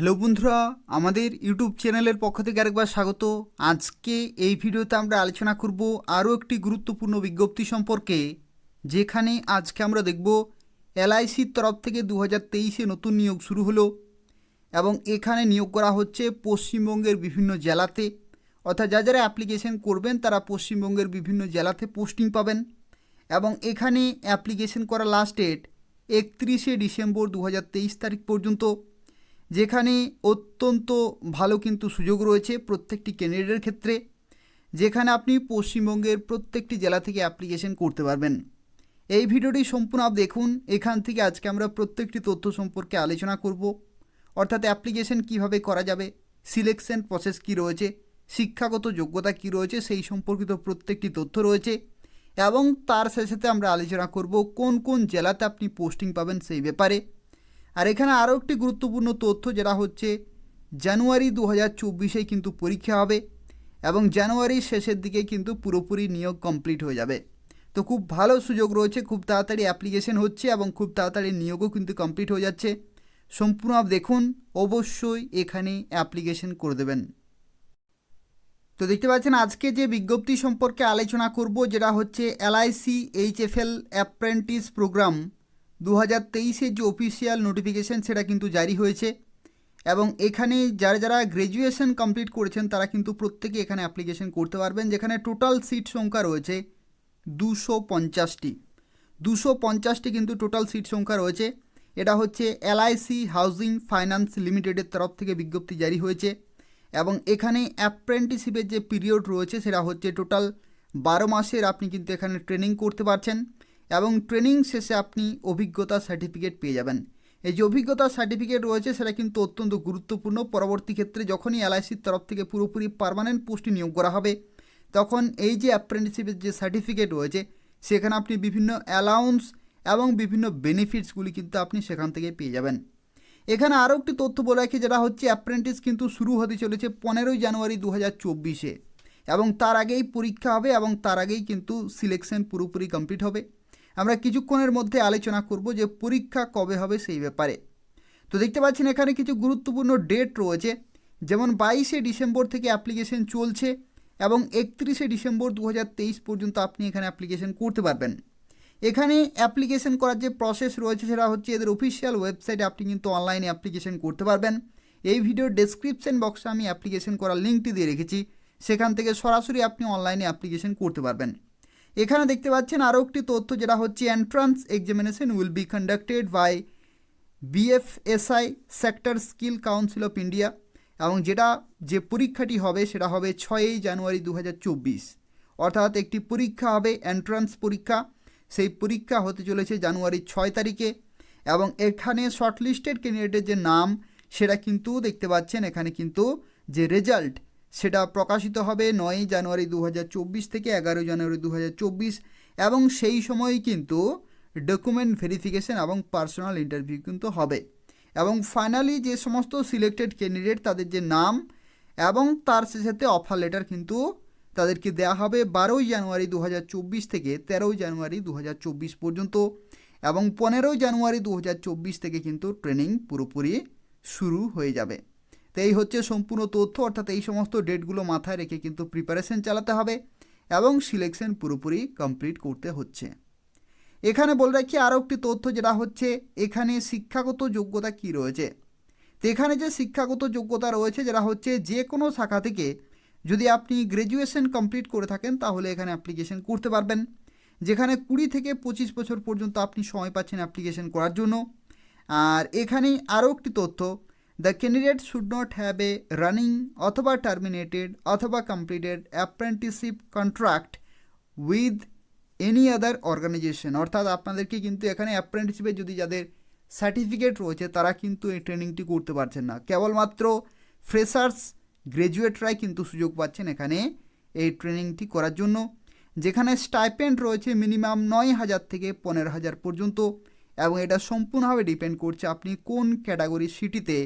Hello বন্ধুরা, আমাদের YouTube চ্যানেলের পক্ষ থেকে আরেকবার স্বাগত। আজকে এই ভিডিওতে আমরা আলোচনা করব আরও একটি গুরুত্বপূর্ণ বিজ্ঞপ্তি সম্পর্কে, যেখানে আজকে আমরা দেখব এলআইসির তরফ থেকে দু হাজার তেইশে নতুন নিয়োগ শুরু হলো এবং এখানে নিয়োগ করা হচ্ছে পশ্চিমবঙ্গের বিভিন্ন জেলাতে। অর্থাৎ যা যারা অ্যাপ্লিকেশন করবেন, তারা পশ্চিমবঙ্গের বিভিন্ন জেলাতে পোস্টিং পাবেন এবং এখানে অ্যাপ্লিকেশন করা লাস্ট ডেট একত্রিশে ডিসেম্বর দু হাজার তেইশ তারিখ পর্যন্ত। যেখানে অত্যন্ত ভালো কিন্তু সুযোগ রয়েছে প্রত্যেকটি ক্যান্ডিডেটের ক্ষেত্রে, যেখানে আপনি পশ্চিমবঙ্গের প্রত্যেকটি জেলা থেকে অ্যাপ্লিকেশন করতে পারবেন। এই ভিডিওটি সম্পূর্ণ আপ দেখুন, এখান থেকে আজকে আমরা প্রত্যেকটি তথ্য সম্পর্কে আলোচনা করব। অর্থাৎ অ্যাপ্লিকেশন কীভাবে করা যাবে সিলেকশন প্রসেস কি রয়েছে, শিক্ষাগত যোগ্যতা কি রয়েছে, সেই সম্পর্কিত প্রত্যেকটি তথ্য রয়েছে এবং তার সাথে সাথে আমরা আলোচনা করব কোন কোন জেলাতে আপনি পোস্টিং পাবেন সেই ব্যাপারে। আর এখানে আরও একটি গুরুত্বপূর্ণ তথ্য যেটা হচ্ছে জানুয়ারি দু হাজার চব্বিশে কিন্তু পরীক্ষা হবে এবং জানুয়ারির শেষের দিকে কিন্তু পুরোপুরি নিয়োগ কমপ্লিট হয়ে যাবে। তো খুব ভালো সুযোগ রয়েছে, খুব তাড়াতাড়ি অ্যাপ্লিকেশন হচ্ছে এবং খুব তাড়াতাড়ি নিয়োগও কিন্তু কমপ্লিট হয়ে যাচ্ছে। সম্পূর্ণ দেখুন, অবশ্যই এখানে অ্যাপ্লিকেশন করে দেবেন। তো দেখতে পাচ্ছেন, আজকে যে বিজ্ঞপ্তি সম্পর্কে আলোচনা করব, যেটা হচ্ছে এলআইসি এইচএফএল অ্যাপ্রেন্টিস প্রোগ্রাম। দু হাজার তেইশের যে অফিসিয়াল নোটিফিকেশান সেটা কিন্তু জারি হয়েছে এবং এখানে যারা যারা গ্র্যাজুয়েশন কমপ্লিট করেছেন তারা কিন্তু প্রত্যেকে এখানে অ্যাপ্লিকেশন করতে পারবেন, যেখানে টোটাল সিট সংখ্যা রয়েছে দুশো পঞ্চাশটি। দুশো পঞ্চাশটি কিন্তু টোটাল সিট সংখ্যা রয়েছে। এটা হচ্ছে এলআইসি হাউজিং ফাইন্যান্স লিমিটেডের তরফ থেকে বিজ্ঞপ্তি জারি হয়েছে এবং এখানে অ্যাপ্রেন্টিসিপের যে পিরিয়ড রয়েছে সেটা হচ্ছে টোটাল বারো মাসের। আপনি কিন্তু এখানে ট্রেনিং করতে পারছেন। এবং ট্রেনিং শেষে আপনি অভিজ্ঞতা সার্টিফিকেট পেয়ে যাবেন। এই যে অভিজ্ঞতা সার্টিফিকেট রয়েছে, সেটা কিন্তু অত্যন্ত গুরুত্বপূর্ণ। পরবর্তী ক্ষেত্রে যখনই এলআইসির তরফ থেকে পুরোপুরি পারমানেন্ট পোস্টে নিয়োগ করা হবে, তখন এই যে অ্যাপ্রেন্টিসিপের যে সার্টিফিকেট রয়েছে, সেখানে আপনি বিভিন্ন অ্যালাউন্স এবং বিভিন্ন বেনিফিটসগুলি কিন্তু আপনি সেখান থেকে পেয়ে যাবেন। এখানে আরও একটি তথ্য বলে রাখি, যেটা হচ্ছে অ্যাপ্রেন্টিস কিন্তু শুরু হতে চলেছে পনেরোই জানুয়ারি দু হাজার চব্বিশে এবং তার আগেই পরীক্ষা হবে এবং তার আগেই কিন্তু সিলেকশন পুরোপুরি কমপ্লিট হবে। আমরা কিছুক্ষণের মধ্যে আলোচনা করব যে পরীক্ষা কবে হবে সেই ব্যাপারে। তো দেখতে পাচ্ছেন এখানে কিছু গুরুত্বপূর্ণ ডেট রয়েছে, যেমন বাইশে ডিসেম্বর থেকে অ্যাপ্লিকেশন চলছে এবং একত্রিশে ডিসেম্বর দু হাজার তেইশ পর্যন্ত আপনি এখানে অ্যাপ্লিকেশন করতে পারবেন। এখানে অ্যাপ্লিকেশন করার যে প্রসেস রয়েছে সেটা হচ্ছে এদের অফিসিয়াল ওয়েবসাইটে আপনি কিন্তু অনলাইনে অ্যাপ্লিকেশন করতে পারবেন। এই ভিডিওর ডেসক্রিপশন বক্সে আমি অ্যাপ্লিকেশন করার লিঙ্কটি দিয়ে রেখেছি। সেখান থেকে সরাসরি আপনি অনলাইনে অ্যাপ্লিকেশন করতে পারবেন। এখানে দেখতে পাচ্ছেন আরও একটি তথ্য, যেটা হচ্ছে entrance examination will be conducted by BFSI sector skill council of India এবং যেটা যে পরীক্ষাটি হবে সেটা হবে ছয়ই জানুয়ারি দু হাজার চব্বিশ। অর্থাৎ একটি পরীক্ষা হবে এন্ট্রান্স পরীক্ষা। সেই পরীক্ষা হতে চলেছে জানুয়ারির ছয় তারিখে এবং এখানে শর্টলিস্টেড ক্যান্ডিডেটের যে নাম, সেটা কিন্তু দেখতে পাচ্ছেন, এখানে কিন্তু যে রেজাল্ট সেটা প্রকাশিত হবে নয়ই জানুয়ারি দু হাজার চব্বিশ থেকে এগারোই জানুয়ারি দু হাজার চব্বিশ এবং সেই সময় কিন্তু ডকুমেন্ট ভেরিফিকেশন এবং পার্সোনাল ইন্টারভিউ কিন্তু হবে। এবং ফাইনালি যে সমস্ত সিলেক্টেড ক্যান্ডিডেট তাদের যে নাম এবং তার সাথে অফার লেটার কিন্তু তাদেরকে দেওয়া হবে বারোই জানুয়ারি দু হাজার চব্বিশ থেকে তেরোই জানুয়ারি দু হাজার চব্বিশ পর্যন্ত এবং পনেরোই জানুয়ারি দু হাজার চব্বিশ থেকে কিন্তু ট্রেনিং পুরোপুরি শুরু হয়ে যাবে। তো এই হচ্ছে সম্পূর্ণ তথ্য, অর্থাৎ এই সমস্ত ডেটগুলো মাথায় রেখে কিন্তু প্রিপারেশন চালাতে হবে এবং সিলেকশন পুরোপুরি কমপ্লিট করতে হচ্ছে। এখানে বলে রাখি আরও একটি তথ্য যেটা হচ্ছে, এখানে শিক্ষাগত যোগ্যতা কি রয়েছে? তো এখানে যে শিক্ষাগত যোগ্যতা রয়েছে যেটা হচ্ছে, যে কোনো শাখা থেকে যদি আপনি গ্র্যাজুয়েশন কমপ্লিট করে থাকেন, তাহলে এখানে অ্যাপ্লিকেশন করতে পারবেন। যেখানে কুড়ি থেকে পঁচিশ বছর পর্যন্ত আপনি সময় পাচ্ছেন অ্যাপ্লিকেশন করার জন্য। আর এখানে আরও একটি তথ্য the candidate should not have a running অথবা টার্মিনেটেড অথবা completed apprenticeship contract with any other organisation অর্থাৎ আপনাদেরকে কিন্তু এখানে অ্যাপ্রেন্টিসশিপে যদি যাদের সার্টিফিকেট রয়েছে, তারা কিন্তু এই ট্রেনিংটি করতে পারছেন না। কেবলমাত্র ফ্রেশার্স গ্র্যাজুয়েটরাই কিন্তু সুযোগ পাচ্ছেন এখানে এই ট্রেনিংটি করার জন্য। যেখানে স্টাইপেন্ড রয়েছে মিনিমাম নয় হাজার থেকে পনেরো হাজার পর্যন্ত এবং এটা সম্পূর্ণভাবে ডিপেন্ড করছে আপনি কোন ক্যাটাগরি সিটিতে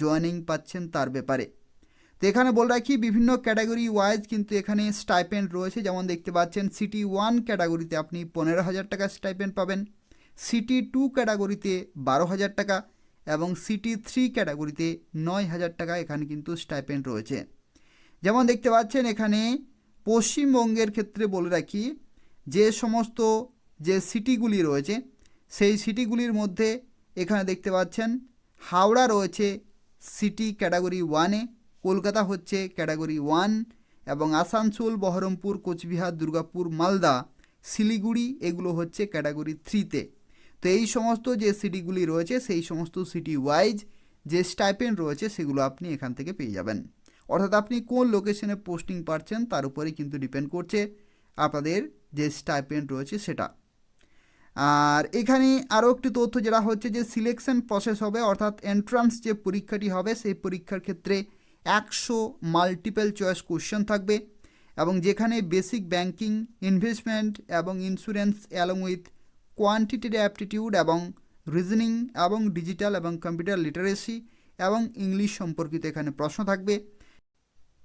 জয়েনিং পাচ্ছেন তার ব্যাপারে। তো এখানে বলে রাখি, বিভিন্ন ক্যাটাগরি ওয়াইজ কিন্তু এখানে স্টাইপেন্ড রয়েছে। যেমন দেখতে পাচ্ছেন, সিটি ওয়ান ক্যাটাগরিতে আপনি পনেরো হাজার টাকা স্টাইপেন্ড পাবেন, সিটি টু ক্যাটাগরিতে বারো হাজার টাকা এবং সিটি থ্রি ক্যাটাগরিতে নয় হাজার টাকা এখানে কিন্তু স্টাইপেন্ড রয়েছে। যেমন দেখতে পাচ্ছেন, এখানে পশ্চিমবঙ্গের ক্ষেত্রে বলে রাখি, যে সমস্ত যে সিটিগুলি রয়েছে, সেই সিটিগুলির মধ্যে এখানে দেখতে পাচ্ছেন, হাওড়া রয়েছে সিটি ক্যাটাগরি ওয়ানে, কলকাতা হচ্ছে ক্যাটাগরি ওয়ান এবং আসানসোল, বহরমপুর, কোচবিহার, দুর্গাপুর, মালদা, শিলিগুড়ি এগুলো হচ্ছে ক্যাটাগরি থ্রিতে। তো এই সমস্ত যে সিটিগুলি রয়েছে, সেই সমস্ত সিটি ওয়াইজ যে স্টাইপেন্ড রয়েছে, সেগুলো আপনি এখান থেকে পেয়ে যাবেন। অর্থাৎ আপনি কোন লোকেশনে পোস্টিং পাচ্ছেন তার উপরেই কিন্তু ডিপেন্ড করছে আপনাদের যে স্টাইপেন্ড রয়েছে সেটা। আর এখানে আরও একটি তথ্য যেটা হচ্ছে যে সিলেকশন প্রসেস হবে, অর্থাৎ এন্ট্রান্স যে পরীক্ষাটি হবে, সেই পরীক্ষার ক্ষেত্রে একশো মাল্টিপল চয়েস কোশ্চেন থাকবে এবং যেখানে বেসিক ব্যাংকিং ইনভেস্টমেন্ট এবং insurance along with quantitative aptitude এবং রিজনিং এবং ডিজিটাল এবং কম্পিউটার লিটারেসি এবং ইংলিশ সম্পর্কিত এখানে প্রশ্ন থাকবে।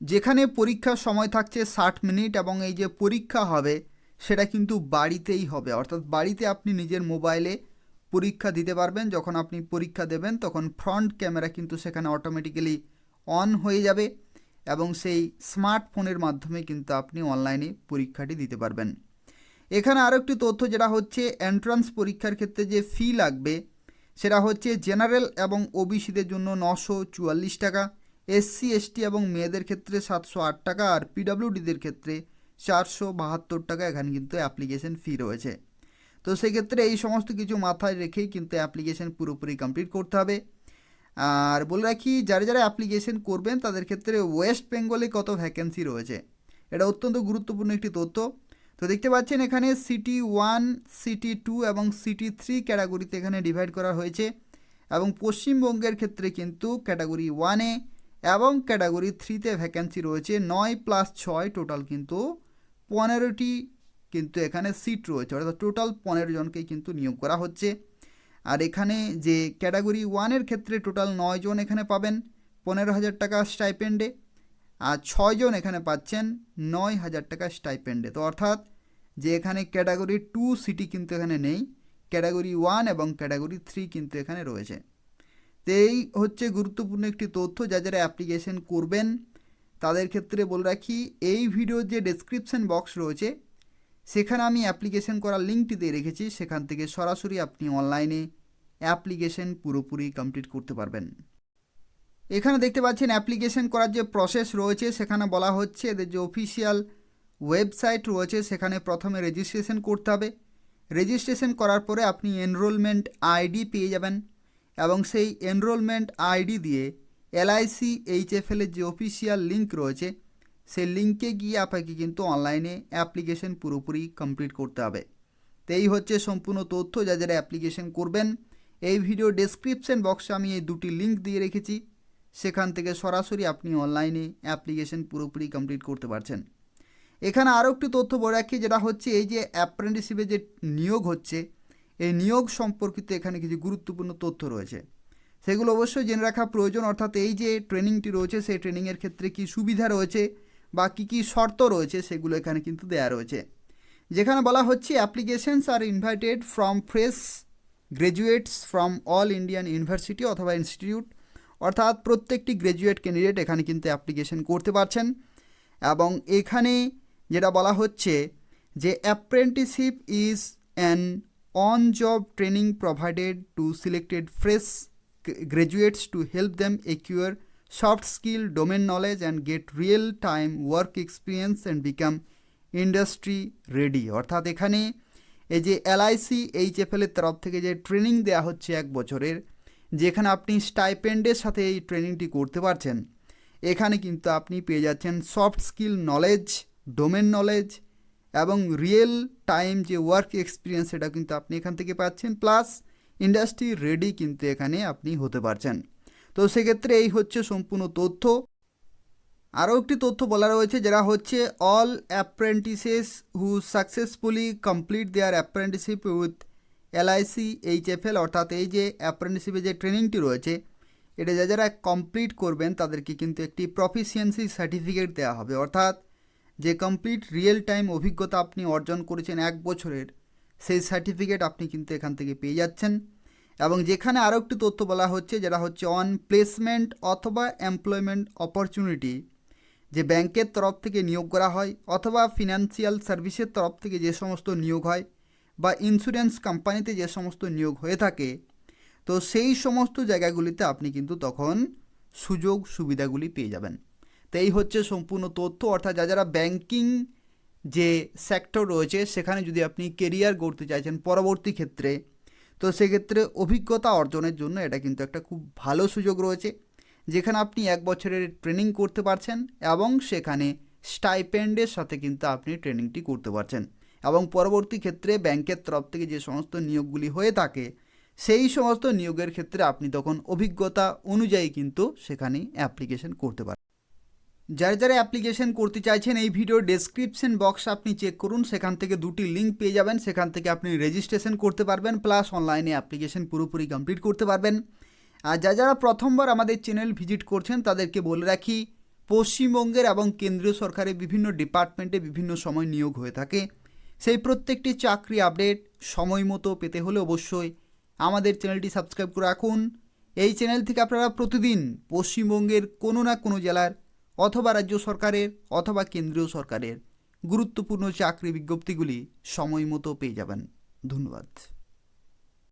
যেখানে পরীক্ষার সময় থাকছে ষাট মিনিট এবং এই যে পরীক্ষা হবে সেটা কিন্তু বাড়িতেই হবে। অর্থাৎ বাড়িতে আপনি নিজের মোবাইলে পরীক্ষা দিতে পারবেন, যখন আপনি পরীক্ষা দেবেন তখন ফ্রন্ট ক্যামেরা কিন্তু সেখানে অটোমেটিক্যালি অন হয়ে যাবে এবং সেই স্মার্টফোনের মাধ্যমে কিন্তু আপনি অনলাইনে পরীক্ষাটি দিতে পারবেন। এখানে আরও একটি তথ্য যেটা হচ্ছে এন্ট্রান্স পরীক্ষার ক্ষেত্রে যে ফি লাগবে, সেটা হচ্ছে জেনারেল এবং ওবিসিদের জন্য নশো চুয়াল্লিশ টাকা এসসি এসটি এবং মেয়েদের ক্ষেত্রে সাতশো আট টাকা আর পিডাব্লিউডিদের ক্ষেত্রে চারশো বাহাত্তর টাকা এখানে কিন্তু অ্যাপ্লিকেশন ফি রয়েছে। তো সেক্ষেত্রে এই সমস্ত কিছু মাথায় রেখেই কিন্তু অ্যাপ্লিকেশন পুরোপুরি কমপ্লিট করতে হবে। আর বলে রাখি, যারা যারা অ্যাপ্লিকেশন করবেন, তাদের ক্ষেত্রে ওয়েস্ট বেঙ্গলে কত ভ্যাকেন্সি রয়েছে? এটা অত্যন্ত গুরুত্বপূর্ণ একটি তথ্য। তো দেখতে পাচ্ছেন এখানে সিটি ওয়ান সিটি টু এবং সিটি থ্রি ক্যাটাগরিতে এখানে ডিভাইড করা হয়েছে এবং পশ্চিমবঙ্গের ক্ষেত্রে কিন্তু ক্যাটাগরি ওয়ানে এবং ক্যাটাগরি থ্রিতে ভ্যাকেন্সি রয়েছে। নয় প্লাস ছয় টোটাল কিন্তু পনেরোটি কিন্তু এখানে সিট রয়েছে, অর্থাৎ টোটাল পনেরো জনকেই কিন্তু নিয়োগ করা হচ্ছে। আর এখানে যে ক্যাটাগরি ওয়ানের ক্ষেত্রে টোটাল নয় জন এখানে পাবেন, পনেরো হাজার টাকা স্টাইপেন্ডে আর ছয়জন এখানে পাচ্ছেন, নয় হাজার টাকা স্টাইপেন্ডে তো অর্থাৎ যে এখানে ক্যাটাগরি টু সিটি কিন্তু এখানে নেই ক্যাটাগরি ওয়ান এবং ক্যাটাগরি থ্রি কিন্তু এখানে রয়েছে। তো এই হচ্ছে গুরুত্বপূর্ণ একটি তথ্য, যা যারা অ্যাপ্লিকেশন করবেন তাদের ক্ষেত্রে বলে রাখি, এই ভিডিওর যে ডেসক্রিপশন বক্স রয়েছে, সেখানে আমি অ্যাপ্লিকেশন করার লিঙ্কটি দিয়ে রেখেছি, সেখান থেকে সরাসরি আপনি অনলাইনে অ্যাপ্লিকেশন পুরোপুরি কমপ্লিট করতে পারবেন। এখানে দেখতে পাচ্ছেন অ্যাপ্লিকেশন করার যে প্রসেস রয়েছে, সেখানে বলা হচ্ছে এদের যে অফিসিয়াল ওয়েবসাইট রয়েছে, সেখানে প্রথমে রেজিস্ট্রেশন করতে হবে। রেজিস্ট্রেশন করার পরে আপনি এনরোলমেন্ট আইডি পেয়ে যাবেন এবং সেই এনরোলমেন্ট আইডি দিয়ে এলআইসি এইচএফএলের যে অফিসিয়াল লিঙ্ক রয়েছে, সেই লিঙ্কে গিয়ে আপনাকে কিন্তু অনলাইনে অ্যাপ্লিকেশন পুরোপুরি কমপ্লিট করতে হবে। তো এই হচ্ছে সম্পূর্ণ তথ্য, যা যারা অ্যাপ্লিকেশন করবেন, এই ভিডিও ডেসক্রিপশন বক্সে আমি এই দুটি লিঙ্ক দিয়ে রেখেছি। সেখান থেকে সরাসরি আপনি অনলাইনে অ্যাপ্লিকেশন পুরোপুরি কমপ্লিট করতে পারছেন। এখানে আরও একটি তথ্য বলে রাখি, যেটা হচ্ছে এই যে অ্যাপ্রেন্টিসশিপে যে নিয়োগ হচ্ছে, এই নিয়োগ সম্পর্কিত এখানে কিছু গুরুত্বপূর্ণ তথ্য রয়েছে। সেগুলো অবশ্যই জেনে রাখা প্রয়োজন। অর্থাৎ এই যে ট্রেনিংটি রয়েছে, সেই ট্রেনিংয়ের ক্ষেত্রে কী সুবিধা রয়েছে বা কী কী শর্ত রয়েছে, সেগুলো এখানে কিন্তু দেয়া রয়েছে। যেখানে বলা হচ্ছে, applications are invited from fresh graduates from all Indian university অথবা ইনস্টিটিউট, অর্থাৎ প্রত্যেকটি গ্র্যাজুয়েট ক্যান্ডিডেট এখানে কিন্তু অ্যাপ্লিকেশন করতে পারছেন। এবং এখানে যেটা বলা হচ্ছে যে apprenticeship is an on job training provided to selected fresh graduates to help them acquire soft skill, domain knowledge, and get real time work experience and become industry ready অর্থাৎ এখানে এই যে এলআইসি এইচএফএল এর তরফ থেকে যে ট্রেনিং দেওয়া হচ্ছে এক বছরের যেখানে আপনি স্টাইপেন্ডের সাথে এই ট্রেনিংটি করতে পারছেন এখানে কিন্তু আপনি পেয়ে যাচ্ছেন soft skill knowledge domain knowledge এবং রিয়েল টাইম যে ওয়ার্ক এক্সপিরিয়েন্স সেটা কিন্তু আপনি এখান থেকে পাচ্ছেন। প্লাস ইন্ডাস্ট্রি রেডি কিন্তু এখানে আপনি হতে পারছেন। তো সেক্ষেত্রে এই হচ্ছে সম্পূর্ণ তথ্য। আরও একটি তথ্য বলা রয়েছে যারা হচ্ছে all apprentices who successfully complete their apprenticeship with LIC HFL অর্থাৎ এই যে অ্যাপ্রেন্টিসিপের যে ট্রেনিংটি রয়েছে, এটা যা যারা কমপ্লিট করবেন তাদেরকে কিন্তু একটি প্রফিসিয়েন্সি সার্টিফিকেট দেওয়া হবে। অর্থাৎ যে কমপ্লিট রিয়েল টাইম অভিজ্ঞতা আপনি অর্জন করেছেন এক বছরের সেই সার্টিফিকেট আপনি কিন্তু এখান থেকে পেয়ে যাচ্ছেন। এবং যেখানে আরও একটি তথ্য বলা হচ্ছে, যেটা হচ্ছে অন প্লেসমেন্ট অথবা এমপ্লয়মেন্ট অপরচুনিটি যে ব্যাংকের তরফ থেকে নিয়োগ করা হয় অথবা ফিনান্সিয়াল সার্ভিসের তরফ থেকে যে সমস্ত নিয়োগ হয় বা ইন্স্যুরেন্স কোম্পানিতে যে সমস্ত নিয়োগ হয়ে থাকে। তো সেই সমস্ত জায়গাগুলিতে আপনি কিন্তু তখন সুযোগ সুবিধাগুলি পেয়ে যাবেন। তো এই হচ্ছে সম্পূর্ণ তথ্য। অর্থাৎ যা যারা ব্যাংকিং যে সেক্টর রয়েছে, সেখানে যদি আপনি কেরিয়ার গড়তে চাইছেন পরবর্তী ক্ষেত্রে, তো সেক্ষেত্রে অভিজ্ঞতা অর্জনের জন্য এটা কিন্তু একটা খুব ভালো সুযোগ রয়েছে, যেখানে আপনি এক বছরের ট্রেনিং করতে পারছেন এবং সেখানে স্টাইপেন্ডের সাথে কিন্তু আপনি ট্রেনিংটি করতে পারছেন। এবং পরবর্তী ক্ষেত্রে ব্যাংকের তরফ থেকে যে সমস্ত নিয়োগগুলি হয়ে থাকে, সেই সমস্ত নিয়োগের ক্ষেত্রে আপনি তখন অভিজ্ঞতা অনুযায়ী কিন্তু সেখানে অ্যাপ্লিকেশন করতে পারেন যারা যারা অ্যাপ্লিকেশন করতে চাইছেন, এই ভিডিও ডেসক্রিপশন বক্স আপনি চেক করুন, সেখান থেকে দুটি লিঙ্ক পেয়ে যাবেন, সেখান থেকে আপনি রেজিস্ট্রেশন করতে পারবেন প্লাস অনলাইনে অ্যাপ্লিকেশন পুরোপুরি কমপ্লিট করতে পারবেন। আর যা যারা প্রথমবার আমাদের চ্যানেল ভিজিট করছেন, তাদেরকে বলে রাখি, পশ্চিমবঙ্গের এবং কেন্দ্রীয় সরকারের বিভিন্ন ডিপার্টমেন্টে বিভিন্ন সময় নিয়োগ হয়ে থাকে। সেই প্রত্যেকটি চাকরি আপডেট সময় মতো পেতে হলে অবশ্যই আমাদের চ্যানেলটি সাবস্ক্রাইব করে রাখুন। এই চ্যানেল থেকে আপনারা প্রতিদিন পশ্চিমবঙ্গের কোনো না কোনো জেলার অথবা রাজ্য সরকারের অথবা কেন্দ্রীয় সরকারের গুরুত্বপূর্ণ চাকরি বিজ্ঞপ্তিগুলি সময় মতো পেয়ে যাবেন। ধন্যবাদ।